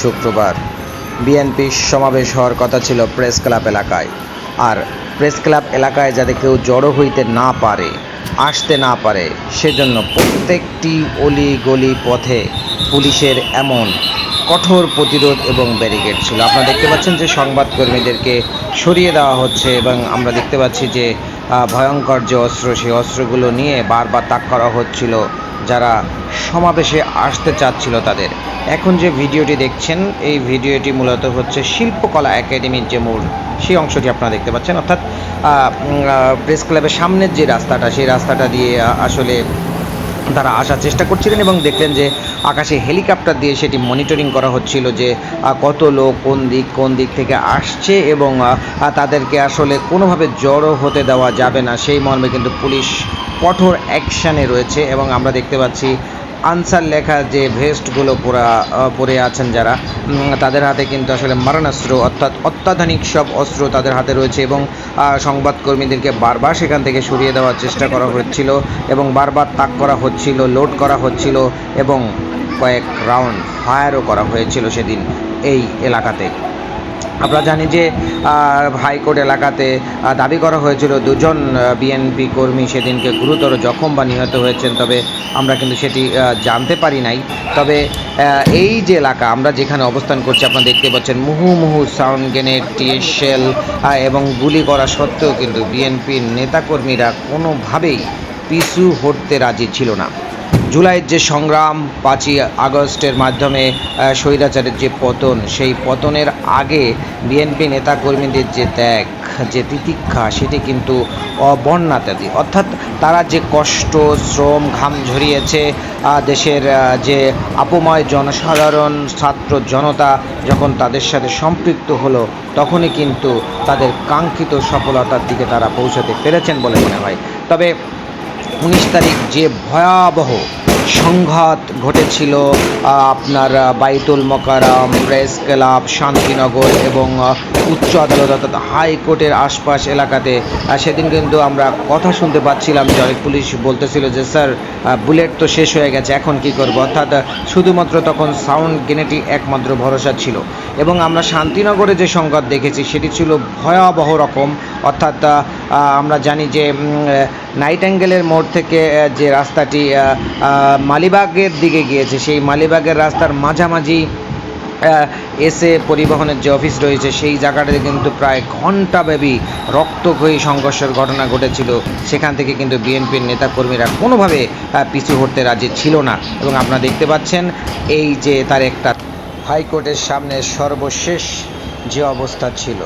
শুক্রবার। বিএনপির সমাবেশ হওয়ার কথা ছিল প্রেস ক্লাব এলাকায়। আর প্রেস ক্লাব এলাকায় যাতে কেউ জড়ো হইতে না পারে, আসতে না পারে, সেজন্য প্রত্যেকটি অলি গলি পথে পুলিশের এমন কঠোর প্রতিরোধ এবং ব্যারিকেড ছিল। আপনারা দেখতে পাচ্ছেন যে সংবাদকর্মীদেরকে সরিয়ে দেওয়া হচ্ছে এবং আমরা দেখতে পাচ্ছি যে ভয়ঙ্কর যে অস্ত্র, সেই অস্ত্রগুলো নিয়ে বারবার তাক করা হচ্ছিল। যারা সমাবেশে আসতে চাচ্ছিল তাদের। এখন যে ভিডিওটি দেখছেন, এই ভিডিওটি মূলত হচ্ছে শিল্পকলা একাডেমির যে মূল, সেই অংশটি আপনারা দেখতে পাচ্ছেন। অর্থাৎ প্রেস ক্লাবের সামনের যে রাস্তাটা, সেই রাস্তাটা দিয়ে আসলে তারা আসার চেষ্টা করছিলেন এবং দেখলেন যে আকাশে হেলিকপ্টার দিয়ে সেটি মনিটরিং করা হচ্ছিল যে কত লোক কোন দিক কোন দিক থেকে আসছে এবং তাদেরকে আসলে কোনোভাবে জড়ো হতে দেওয়া যাবে না। সেই মর্মে কিন্তু পুলিশ কঠোর অ্যাকশানে রয়েছে এবং আমরা দেখতে পাচ্ছি আনসার লেখা যে ভেস্টগুলো পরা পরে আছেন যারা তাদের হাতে কিন্তু আসলে মারণাস্ত্র অর্থাৎ অত্যাধুনিক সব অস্ত্র তাদের হাতে রয়েছে এবং সংবাদকর্মীদেরকে বারবার সেখান থেকে সরিয়ে দেওয়ার চেষ্টা করা হচ্ছিল এবং বারবার তাক করা হচ্ছিল, লোড করা হচ্ছিল এবং কয়েক রাউন্ড ফায়ারও করা হয়েছিল সেদিন এই এলাকাতে। আমরা জানি যে হাইকোর্ট এলাকাতে দাবি করা হয়েছিল দুজন বিএনপি কর্মী সেদিনকে গুরুতর জখম বা নিহত হয়েছেন, তবে আমরা কিন্তু সেটি জানতে পারি নাই। তবে এই যে এলাকা আমরা যেখানে অবস্থান করছি, আপনারা দেখতে পাচ্ছেন মুহু মুহু সাউন্ড গ্রেনেড টিএসএল এবং গুলি করা সত্ত্বেও কিন্তু বিএনপির নেতাকর্মীরা কোনোভাবেই পিছু হটতে রাজি ছিল না। জুলাইয়ের যে সংগ্রাম, পাঁচই আগস্টের মাধ্যমে স্বৈরাচারের যে পতন, সেই পতনের আগে বিএনপি নেতাকর্মীদের যে ত্যাগ, যে তিতিক্ষা, সেটি কিন্তু অবর্ণাতাদি। অর্থাৎ তারা যে কষ্ট, শ্রম, ঘাম ঝরিয়েছে দেশের যে আপময় জনসাধারণ, ছাত্র জনতা যখন তাদের সাথে সম্পৃক্ত হলো, তখনই কিন্তু তাদের কাঙ্ক্ষিত সফলতার দিকে তারা পৌঁছাতে পেরেছেন বলে মনে হয়। তবে উনিশ তারিখ যে ভয়াবহ সংঘাত ঘটেছিল আপনার বাইতুল মোকারম প্রেস ক্লাব, শান্তিনগর এবং উচ্চ আদালত অর্থাৎ হাইকোর্টের আশপাশ এলাকাতে সেদিন কিন্তু আমরা কথা শুনতে পাচ্ছিলাম। যে অনেক পুলিশ বলতেছিল যে, স্যার বুলেট তো শেষ হয়ে গেছে, এখন কি করব? অর্থাৎ শুধুমাত্র তখন সাউন্ড গ্রেনেডই একমাত্র ভরসা ছিল। এবং আমরা শান্তিনগরে যে সংঘাত দেখেছি, সেটি ছিল ভয়াবহ রকম। অর্থাৎ আমরা জানি যে নাইট অ্যাঙ্গেলের মোড় থেকে যে রাস্তাটি মালিবাগের দিকে গিয়েছে, সেই মালিবাগের রাস্তার মাঝামাঝি এসে পরিবহনের যে অফিস রয়েছে, সেই জায়গাটাতে কিন্তু প্রায় ঘণ্টাব্যাপী রক্তক্ষয়ী সংঘর্ষের ঘটনা ঘটেছিল। সেখান থেকে কিন্তু বিএনপির নেতাকর্মীরা কোনোভাবে পিছু হটতে রাজি ছিল না। এবং আপনারা দেখতে পাচ্ছেন, এই যে তার একটা হাইকোর্টের সামনে সর্বশেষ যে অবস্থা ছিল।